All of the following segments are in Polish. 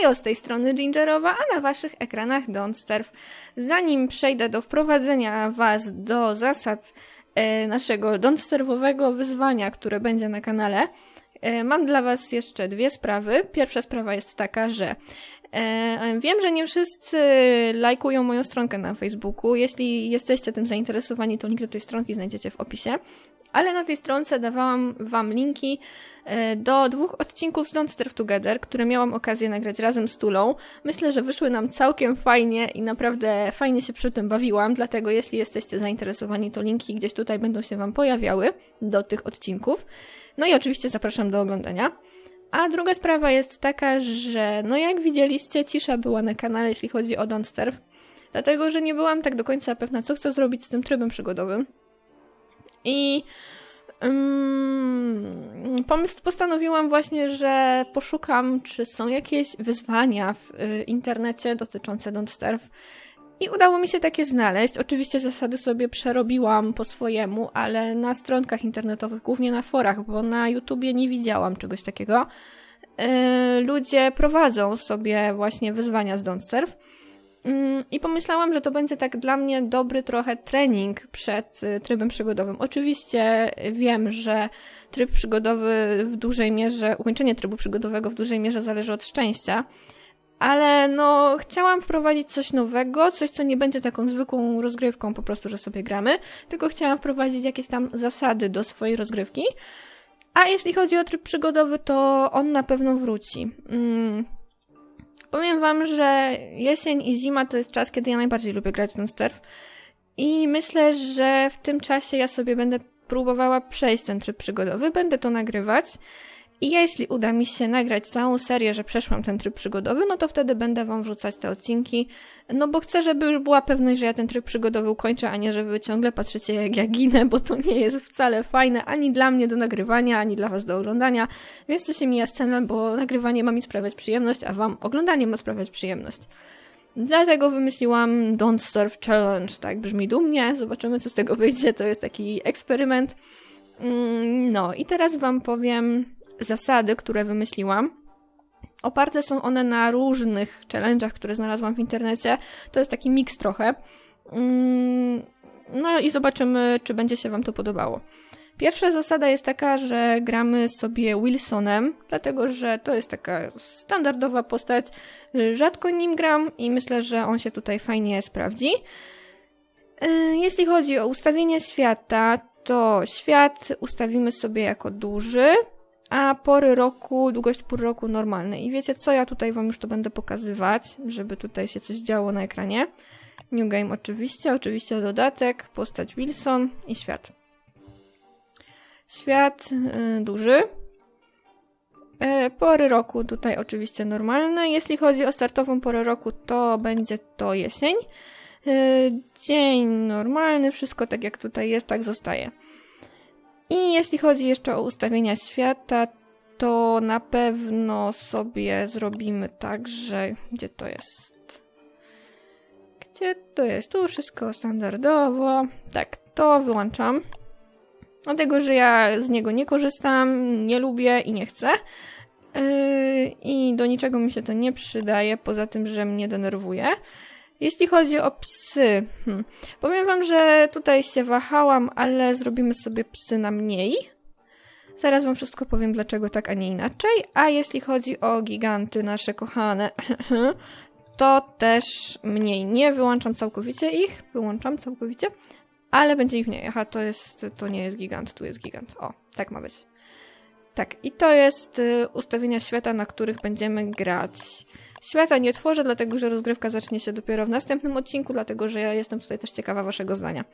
Hejo, z tej strony Gingerowa, a na waszych ekranach Don't. Zanim przejdę do wprowadzenia was do zasad e, naszego Don't wyzwania, które będzie na kanale, e, mam dla was jeszcze dwie sprawy. Pierwsza sprawa jest taka, że Wiem, że nie wszyscy lajkują moją stronkę na Facebooku. Jeśli jesteście tym zainteresowani, to link do tej stronki znajdziecie w opisie. Ale na tej stronce dawałam Wam linki e, do dwóch odcinków z Don't Starve Together, które miałam okazję nagrać razem z Tulą. Myślę, że wyszły nam całkiem fajnie i naprawdę fajnie się przy tym bawiłam, dlatego jeśli jesteście zainteresowani, to linki gdzieś tutaj będą się Wam pojawiały do tych odcinków. No i oczywiście zapraszam do oglądania. A druga sprawa jest taka, że no jak widzieliście, cisza była na kanale, jeśli chodzi o Don't Starve, dlatego że nie byłam tak do końca pewna, co chcę zrobić z tym trybem przygodowym. I um, postanowiłam właśnie, że poszukam, czy są jakieś wyzwania w y, internecie dotyczące Don't Starve. I udało mi się takie znaleźć. Oczywiście zasady sobie przerobiłam po swojemu, ale na stronkach internetowych, głównie na forach, bo na YouTubie nie widziałam czegoś takiego. Yy, ludzie prowadzą sobie właśnie wyzwania z Don't Starve. Mm, I pomyślałam, że to będzie tak dla mnie dobry trochę trening przed y, trybem przygodowym. Oczywiście wiem, że tryb przygodowy w dużej mierze, ukończenie trybu przygodowego w dużej mierze zależy od szczęścia, ale no chciałam wprowadzić coś nowego, coś co nie będzie taką zwykłą rozgrywką po prostu, że sobie gramy, tylko chciałam wprowadzić jakieś tam zasady do swojej rozgrywki. A jeśli chodzi o tryb przygodowy, to on na pewno wróci. Mm Powiem wam, że jesień i zima to jest czas, kiedy ja najbardziej lubię grać w Monster. I myślę, że w tym czasie ja sobie będę próbowała przejść ten tryb przygodowy, będę to nagrywać. I jeśli uda mi się nagrać całą serię, że przeszłam ten tryb przygodowy, no to wtedy będę wam wrzucać te odcinki. No bo chcę, żeby już była pewność, że ja ten tryb przygodowy ukończę, a nie żeby ciągle patrzycie jak ja ginę, bo to nie jest wcale fajne ani dla mnie do nagrywania, ani dla was do oglądania. Więc to się mija scenę, bo nagrywanie ma mi sprawiać przyjemność, a wam oglądanie ma sprawiać przyjemność. Dlatego wymyśliłam Don't Starve Challenge. Tak brzmi dumnie. Zobaczymy, co z tego wyjdzie. To jest taki eksperyment. Mm, no i teraz wam powiem zasady, które wymyśliłam. Oparte są one na różnych challenge'ach, które znalazłam w internecie. To jest taki miks trochę. Mm, no i zobaczymy, czy będzie się Wam to podobało. Pierwsza zasada jest taka, że gramy sobie Wilsonem, dlatego że to jest taka standardowa postać. Rzadko nim gram i myślę, że on się tutaj fajnie sprawdzi. Y, jeśli chodzi o ustawienie świata, to świat ustawimy sobie jako duży, a pory roku, długość pór roku normalne. I wiecie co, ja tutaj wam już to będę pokazywać, żeby tutaj się coś działo na ekranie. New Game oczywiście, oczywiście dodatek, postać Wilson i świat. Świat yy, duży. Yy, pory roku tutaj oczywiście normalne. Jeśli chodzi o startową porę roku, to będzie to jesień. Yy, dzień normalny, wszystko tak jak tutaj jest, tak zostaje. I jeśli chodzi jeszcze o ustawienia świata, to na pewno sobie zrobimy tak, że gdzie to jest? Gdzie to jest? Tu wszystko standardowo. Tak, to wyłączam. Dlatego, że ja z niego nie korzystam, nie lubię i nie chcę. Yy, I do niczego mi się to nie przydaje, poza tym, że mnie denerwuje. Jeśli chodzi o psy, hmm, powiem wam, że tutaj się wahałam, ale zrobimy sobie psy na mniej. Zaraz wam wszystko powiem, dlaczego tak, a nie inaczej. A jeśli chodzi o giganty nasze kochane, to też mniej. Nie wyłączam całkowicie ich, wyłączam całkowicie, ale będzie ich mniej. Aha, to jest, to nie jest gigant, tu jest gigant. O, tak ma być. Tak, i to jest y, ustawienia świata, na których będziemy grać. Świata nie tworzę, dlatego że rozgrywka zacznie się dopiero w następnym odcinku, dlatego że ja jestem tutaj też ciekawa waszego zdania.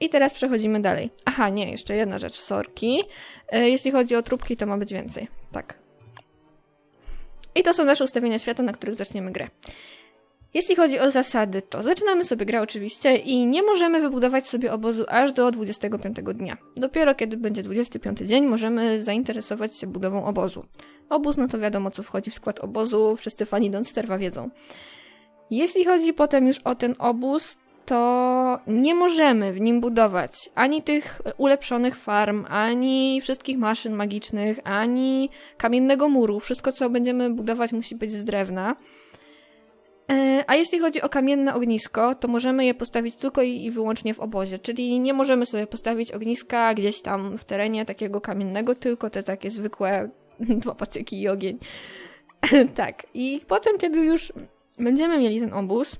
I teraz przechodzimy dalej. Aha, nie, jeszcze jedna rzecz, sorki. E, jeśli chodzi o trupki, to ma być więcej. Tak. I to są nasze ustawienia świata, na których zaczniemy grę. Jeśli chodzi o zasady, to zaczynamy sobie grę oczywiście i nie możemy wybudować sobie obozu aż do 25 dnia. Dopiero kiedy będzie 25 dzień, możemy zainteresować się budową obozu. Obóz, no to wiadomo co wchodzi w skład obozu, wszyscy fani Don't Sterwa wiedzą. Jeśli chodzi potem już o ten obóz, to nie możemy w nim budować ani tych ulepszonych farm, ani wszystkich maszyn magicznych, ani kamiennego muru. Wszystko, co będziemy budować, musi być z drewna. E, a jeśli chodzi o kamienne ognisko, to możemy je postawić tylko i wyłącznie w obozie, czyli nie możemy sobie postawić ogniska gdzieś tam w terenie takiego kamiennego, tylko te takie zwykłe dwa patyki i ogień. tak, i potem, kiedy już będziemy mieli ten obóz,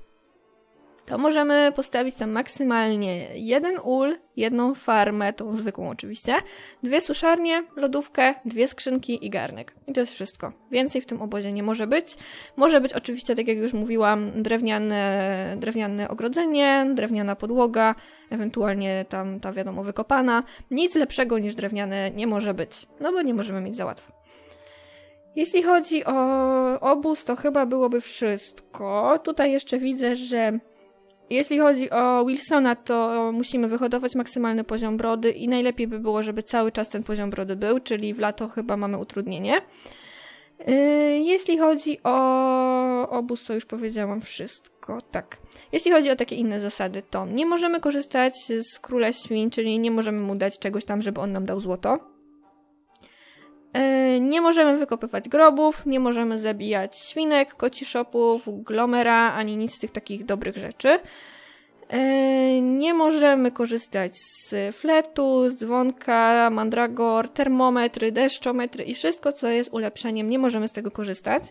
to możemy postawić tam maksymalnie jeden ul, jedną farmę, tą zwykłą oczywiście, dwie suszarnie, lodówkę, dwie skrzynki i garnek. I to jest wszystko. Więcej w tym obozie nie może być. Może być oczywiście, tak jak już mówiłam, drewniane, drewniane ogrodzenie, drewniana podłoga, ewentualnie tam ta wiadomo wykopana. Nic lepszego niż drewniane nie może być, no bo nie możemy mieć za łatwo. Jeśli chodzi o obóz, to chyba byłoby wszystko. Tutaj jeszcze widzę, że jeśli chodzi o Wilsona, to musimy wyhodować maksymalny poziom brody i najlepiej by było, żeby cały czas ten poziom brody był, czyli w lato chyba mamy utrudnienie. Yy, jeśli chodzi o obóz, to już powiedziałam wszystko. Tak. Jeśli chodzi o takie inne zasady, to nie możemy korzystać z króla świń, czyli nie możemy mu dać czegoś tam, żeby on nam dał złoto. E, nie możemy wykopywać grobów, nie możemy zabijać świnek, kociszopów, glomera, ani nic z tych takich dobrych rzeczy. E, nie możemy korzystać z fletu, z dzwonka, mandragor, termometry, deszczometry i wszystko, co jest ulepszeniem, nie możemy z tego korzystać.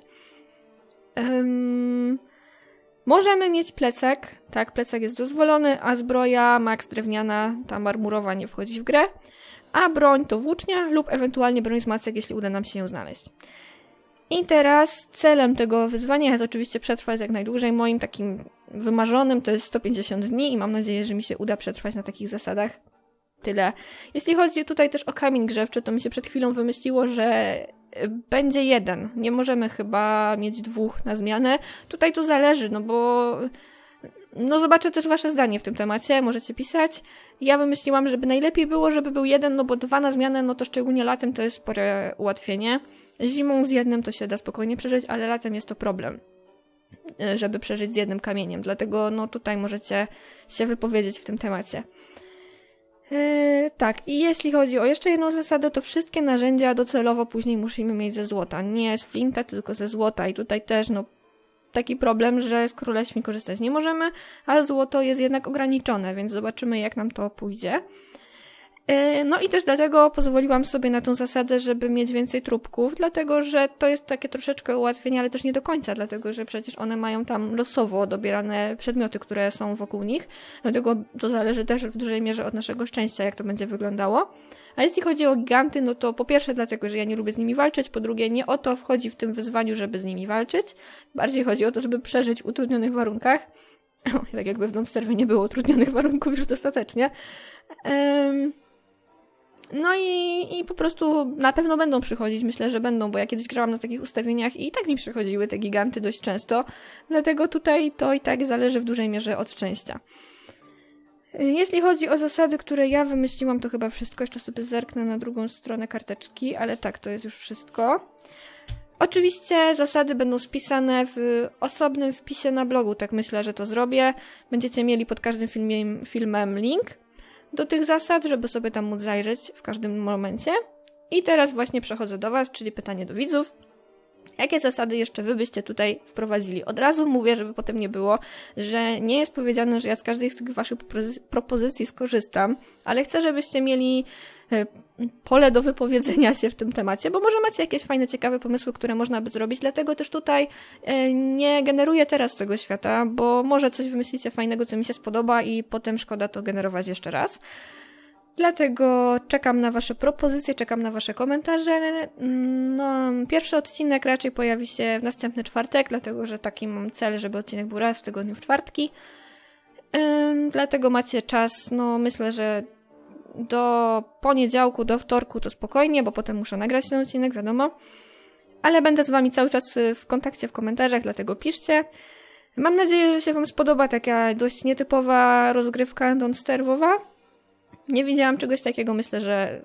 Możemy mieć plecak, tak, plecak jest dozwolony, a zbroja, max drewniana, ta marmurowa nie wchodzi w grę a broń to włócznia lub ewentualnie broń z macek, jeśli uda nam się ją znaleźć. I teraz celem tego wyzwania jest oczywiście przetrwać jak najdłużej. Moim takim wymarzonym to jest 150 dni i mam nadzieję, że mi się uda przetrwać na takich zasadach. Tyle. Jeśli chodzi tutaj też o kamień grzewczy, to mi się przed chwilą wymyśliło, że będzie jeden. Nie możemy chyba mieć dwóch na zmianę. Tutaj to zależy, no bo no zobaczę też wasze zdanie w tym temacie, możecie pisać. Ja wymyśliłam, żeby najlepiej było, żeby był jeden, no bo dwa na zmianę, no to szczególnie latem to jest spore ułatwienie. Zimą z jednym to się da spokojnie przeżyć, ale latem jest to problem, y, żeby przeżyć z jednym kamieniem. Dlatego no tutaj możecie się wypowiedzieć w tym temacie. Yy, tak, i jeśli chodzi o jeszcze jedną zasadę, to wszystkie narzędzia docelowo później musimy mieć ze złota. Nie z flinta, tylko ze złota. I tutaj też, no, taki problem, że z królestwem korzystać nie możemy, a złoto jest jednak ograniczone, więc zobaczymy, jak nam to pójdzie. E, no i też dlatego pozwoliłam sobie na tą zasadę, żeby mieć więcej trupków, dlatego że to jest takie troszeczkę ułatwienie, ale też nie do końca, dlatego że przecież one mają tam losowo dobierane przedmioty, które są wokół nich. Dlatego to zależy też w dużej mierze od naszego szczęścia, jak to będzie wyglądało. A jeśli chodzi o giganty, no to po pierwsze dlatego, że ja nie lubię z nimi walczyć, po drugie nie o to wchodzi w tym wyzwaniu, żeby z nimi walczyć. Bardziej chodzi o to, żeby przeżyć w utrudnionych warunkach. tak jakby w Donsterwie nie było utrudnionych warunków już dostatecznie. Um, no i, i po prostu na pewno będą przychodzić, myślę, że będą, bo ja kiedyś grałam na takich ustawieniach i tak mi przychodziły te giganty dość często, dlatego tutaj to i tak zależy w dużej mierze od szczęścia. Jeśli chodzi o zasady, które ja wymyśliłam, to chyba wszystko. Jeszcze sobie zerknę na drugą stronę karteczki, ale tak, to jest już wszystko. Oczywiście zasady będą spisane w osobnym wpisie na blogu, tak myślę, że to zrobię. Będziecie mieli pod każdym filmiem, filmem link do tych zasad, żeby sobie tam móc zajrzeć w każdym momencie. I teraz właśnie przechodzę do Was, czyli pytanie do widzów. Jakie zasady jeszcze wy byście tutaj wprowadzili? Od razu mówię, żeby potem nie było, że nie jest powiedziane, że ja z każdej z tych waszych propozycji skorzystam, ale chcę, żebyście mieli e, pole do wypowiedzenia się w tym temacie, bo może macie jakieś fajne, ciekawe pomysły, które można by zrobić, dlatego też tutaj e, nie generuję teraz tego świata, bo może coś wymyślicie fajnego, co mi się spodoba i potem szkoda to generować jeszcze raz. Dlatego czekam na Wasze propozycje, czekam na Wasze komentarze. No, pierwszy odcinek raczej pojawi się w następny czwartek, dlatego że taki mam cel, żeby odcinek był raz w tygodniu w czwartki. Dlatego macie czas, no myślę, że do poniedziałku, do wtorku to spokojnie, bo potem muszę nagrać ten odcinek, wiadomo. Ale będę z Wami cały czas w kontakcie w komentarzach, dlatego piszcie. Mam nadzieję, że się Wam spodoba taka dość nietypowa rozgrywka Don't nie widziałam czegoś takiego. Myślę, że,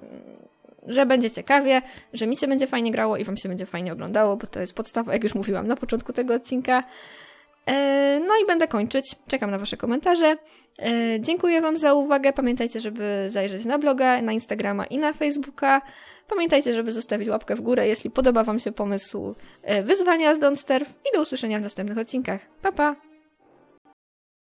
że będzie ciekawie, że mi się będzie fajnie grało i wam się będzie fajnie oglądało, bo to jest podstawa, jak już mówiłam na początku tego odcinka. E, no i będę kończyć. Czekam na Wasze komentarze. E, dziękuję Wam za uwagę. Pamiętajcie, żeby zajrzeć na bloga, na Instagrama i na Facebooka. Pamiętajcie, żeby zostawić łapkę w górę, jeśli podoba Wam się pomysł e, wyzwania z Don't Starve i do usłyszenia w następnych odcinkach. Pa, pa!